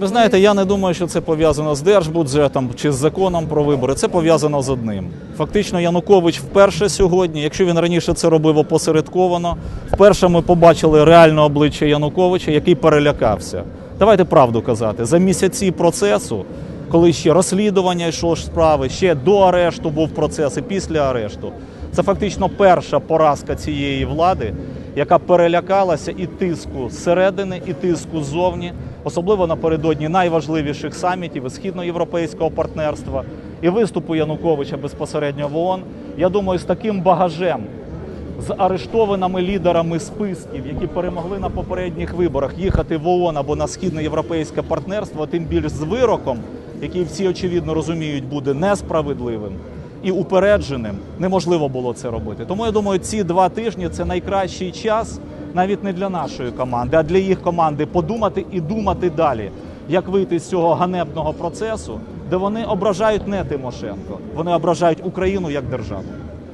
Ви знаєте, я не думаю, що це пов'язано з держбюджетом чи з законом про вибори. Це пов'язано з одним. Фактично, Янукович вперше сьогодні, якщо він раніше це робив опосередковано, вперше ми побачили реальне обличчя Януковича, який перелякався. Давайте правду казати. За місяці процесу, коли ще розслідування йшло справи, ще до арешту був процес і після арешту. Це фактично перша поразка цієї влади, яка перелякалася і тиску зсередини, і тиску ззовні, особливо напередодні найважливіших самітів і східноєвропейського партнерства, і виступу Януковича безпосередньо в ООН. Я думаю, з таким багажем, з арештованими лідерами списків, які перемогли на попередніх виборах, їхати в ООН або на східноєвропейське партнерство, тим більш з вироком, який всі очевидно розуміють, буде несправедливим і упередженим, неможливо було це робити. Тому я думаю, ці два тижні це найкращий час навіть не для нашої команди, а для їх команди подумати і думати далі, як вийти з цього ганебного процесу, де вони ображають не Тимошенко, вони ображають Україну як державу.